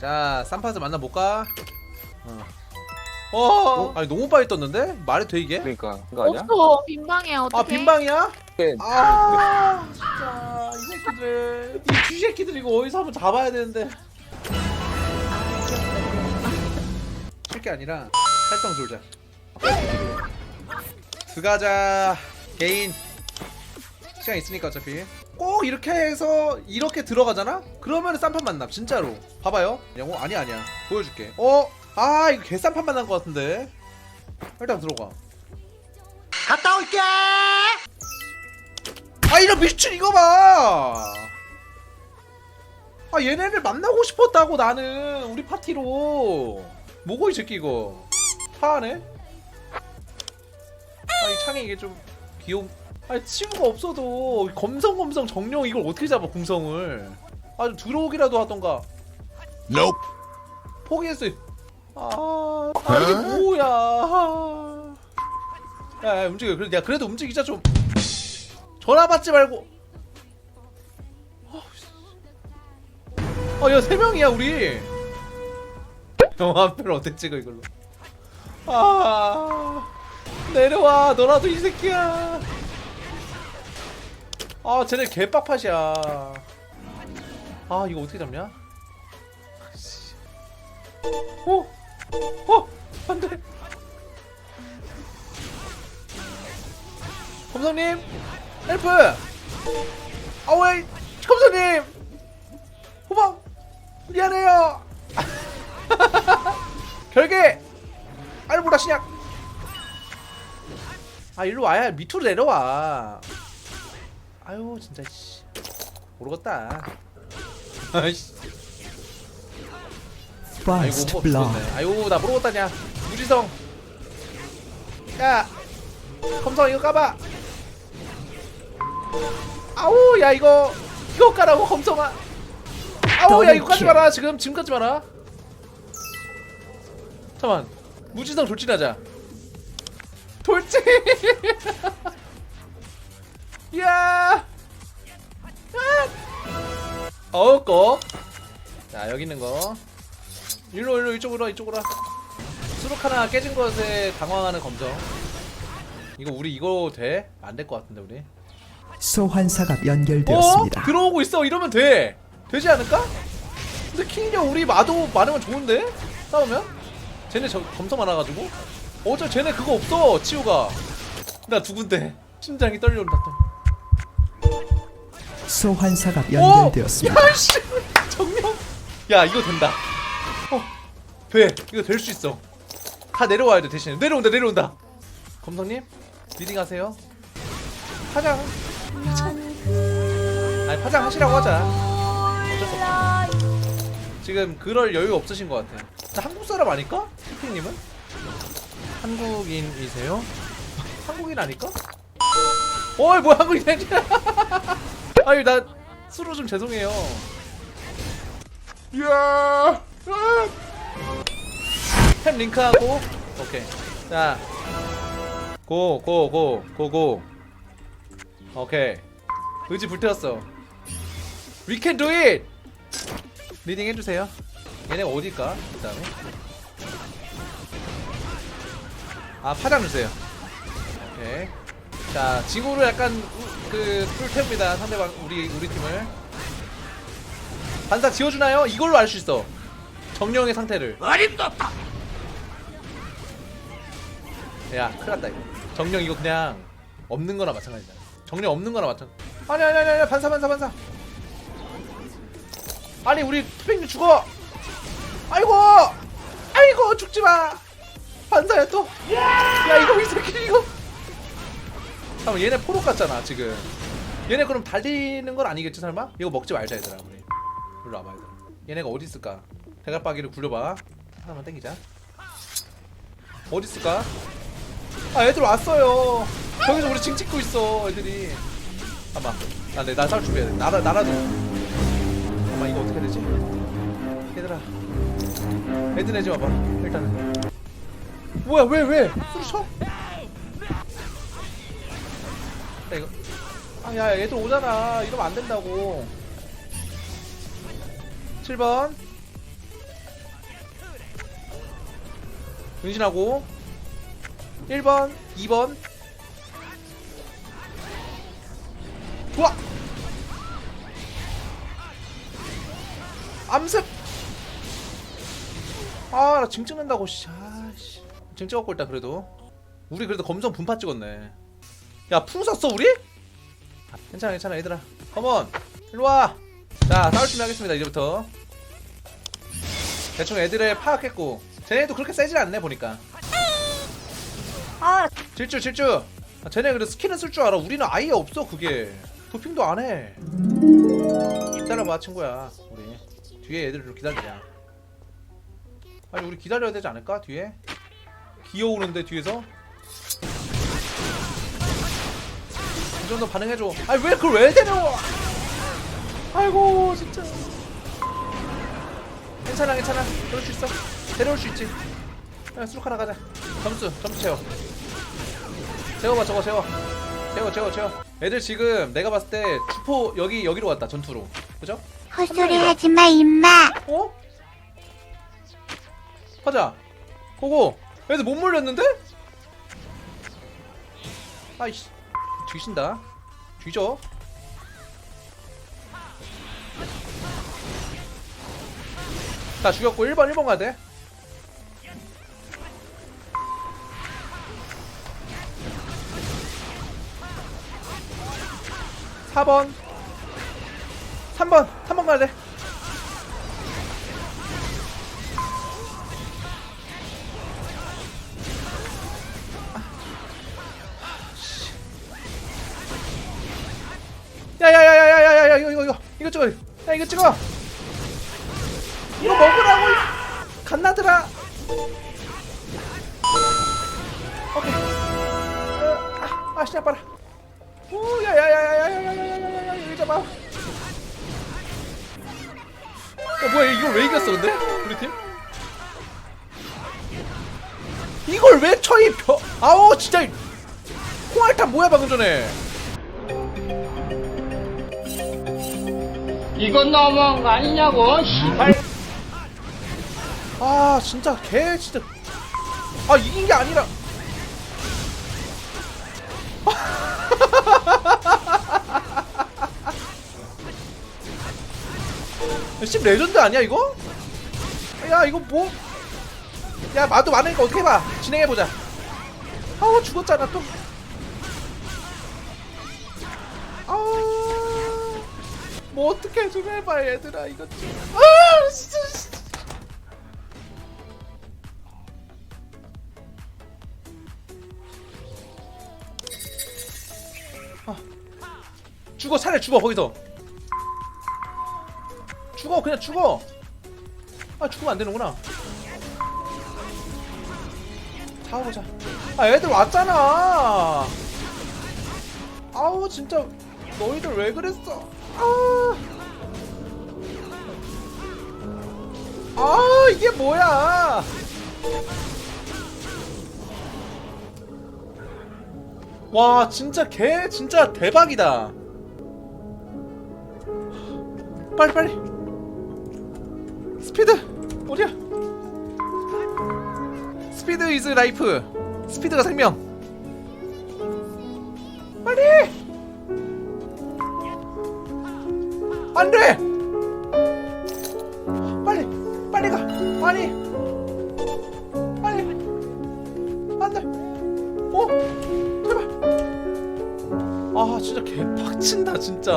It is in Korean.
자 쌈파스 만나볼까? 어. 어? 아니 너무 빨리 떴는데? 말이 돼 이게? 그러니까 그거 아니야? 없어 빈방이야 어떡해 아 빈방이야? 네. 아 진짜 이 새끼들 이 쥐새끼들 이거 어디서 한번 잡아야 되는데 쉴게 아니라 활성 졸자 들어가자 개인 시간 있으니까 어차피 꼭 이렇게 해서 이렇게 들어가잖아? 그러면 쌈판 만남 진짜로 봐봐요 영어 아니 아니야 보여줄게 어? 아 이거 개쌈판 만난 것 같은데 일단 들어가 갔다 올게. 아 이런 미친 이거 봐. 아 얘네를 만나고 싶었다고 나는 우리 파티로. 뭐고 이 새끼 이거. 차하네. 아이 창이 이게 좀 귀여운. 아니 친구가 없어도 검성 검성 정령 이걸 어떻게 잡아 궁성을. 아좀 들어오기라도 하던가. Nope. 포기했어요. 아, 아 이게 뭐야. 야, 야 움직여. 그래, 야 그래도 움직이자 좀. 전화 받지 말고. 아, 야, 세 명이야, 우리. 영화표를 어떻게 찍어, 이걸로. 아, 내려와. 너라도 이 새끼야. 아, 쟤네 개빡팟이야. 아, 이거 어떻게 잡냐? 씨. 어? 어? 안 돼. 검사님 헬프 아웨이 검사님 호박 미안해요 결계 알보라 신약 아 일로 와야 밑으로 내려와 아유 진짜 씨. 모르겠다. 아이씨. 아이고 First 뭐 blood. 아이고 나 모르겠다냐 무지성. 야. 검성 이거 까봐. 아우 야 이거. 이거 까라고 검성아. 아우 야 이거 까지 마라. 지금 지금 까지 마라. 잠만. 무지성 돌진하자. 돌진 야 어우 거 자 여기 있는 거 일로 일로 이쪽으로 와, 이쪽으로 와. 수룩 하나 깨진 것에 당황하는 검정 이거 우리 이거 돼? 안 될 것 같은데 우리 소환사가 어? 연결되었습니다. 들어오고 있어 이러면 돼 되지 않을까? 근데 킹령 우리 마도 많으면 좋은데? 싸우면? 쟤네 저 검성 많아가지고 어저 쟤네 그거 없어 치우가 나 누군데 심장이 떨려온다 또 소환사가 어? 연결되었습니다. 야씨. 정령. 야 이거 된다. 어 돼. 이거 될 수 있어. 다 내려와야 돼 대신에 내려온다 내려온다. 검성님 리딩하세요. 파장. 아니 파장 하시라고 하자. 어쩔 수 없어 지금 그럴 여유 없으신 것 같아 자, 한국 사람 아닐까? 피핑님은? 한국인이세요? 한국인 아닐까? 어이 뭐야 한국인 아니야 아유 나 수로 좀 죄송해요. 야. 탭 링크하고. 오케이. 자 고 고 고 고 고. 오케이. 의지 불태웠어. We can do it! 리딩 해 주세요. 얘네가 어딜까? 그 다음에? 아 파장 주세요. 오케이 자 지구로 약간 우- 그 뿔탭니다 상대방 우리 우리 팀을. 반사 지워주나요? 이걸로 알 수 있어. 정령의 상태를. 어림없다. 야 큰일났다 이거. 정령 이거 그냥 없는 거나 마찬가지잖아 정령 없는 거나 마찬 아니 아니 아니 아니 반사 반사 반사. 아니 우리 투팩님 죽어! 아이고! 아이고 죽지 마! 반사야 또 야 이거 이 새끼 이거 잠깐 얘네 포로 같잖아 지금. 얘네 그럼 달리는 건 아니겠지 설마? 이거 먹지 말자 얘들아 우리. 일로 와봐 얘들아. 얘네가 어디 있을까? 대갈바기를 굴려봐. 하나만 땡기자. 어디 있을까? 아 애들 왔어요. 저기서 우리 징 찍고 있어 애들이. 잠깐만 나내 나살 준비해야 돼. 나라 나라도 잠깐만 이거 어떻게 되지? 얘들아. 애들 내지 와봐. 일단은. 뭐야 왜 왜? 술 을 쳐? 야 이거. 아야 애들 오잖아. 이러면 안 된다고. 7번. 은신하고. 1번 2번. 좋아 암습! 아나 징 찍는다고 씨. 아씨. 징 찍었고 일단 그래도. 우리 그래도 검성 분파 찍었네 야풍 쐈어 우리? 아, 괜찮아 괜찮아 얘들아. 컴온. 일로와. 자 싸울 준비 하겠습니다 이제부터. 대충 애들을 파악했고. 쟤네도 그렇게 세질 않네 보니까. 아, 질주 질주. 아, 쟤네 그래도 스킬은 쓸 줄 알아. 우리는 아예 없어 그게. 도핑도 안해. 기다려봐 친구야 우리. 뒤에 애들 좀 기다리자. 아니 우리 기다려야 되지 않을까 뒤에? 기어오는데 뒤에서 이 정도 반응해줘. 아니 왜 그걸 왜 데려와 아이고 진짜. 괜찮아 괜찮아. 그럴 수 있어. 데려올 수 있지. 야 수룩 하나 가자. 점수 점수 채워. 채워봐 저거 채워. 채워 채워 채워. 애들 지금 내가 봤을 때 주포 여기 여기로 왔다 전투로. 그죠? 헛소리 하지 마, 임마. 어? 가자. 고고. 애들 못 몰렸는데? 아이씨 뒤신다. 뒤져 자 죽였고 1번 1번 가야 돼4번. 3번. 3번 가야 돼 찍어 야 이거 찍어 이거 먹으라고 이 갓나들아 오케이 어, 아, 아 시작 봐라 오 야야야야야야야야야야 이거 잡아 야 뭐야 이걸 왜 이겼어 근데 우리 팀 이걸 왜 쳐이 벼 아우 진짜 콩알탄 뭐야 방금 전에 이건 너무한 거 아니냐고, 씨발. 아 진짜 개 진짜 아 이긴 게 아니라 씹 레전드 아니야 이거? 야 이거 뭐? 야 마도 많으니까 어떻게 해봐 진행해보자 아우 죽었잖아 또 뭐 어떻게 좀 해봐 얘들아. 이거 좀 아 진짜 진짜. 죽어 차라리 죽어 거기서. 죽어 그냥 죽어. 아 죽으면 안 되는구나. 잡아보자. 아 애들 왔잖아. 아우 진짜 너희들 왜 그랬어? 아, 아 이게 뭐야? 와 진짜 개 진짜 대박이다. 빨리 빨리. 스피드 어디야 스피드 이즈 라이프. 스피드가 생명. 빨리 안 돼! 빨리 빨리 가. 아니. 빨리. 안 돼. 어? 제발. 아 진짜 개빡친다 진짜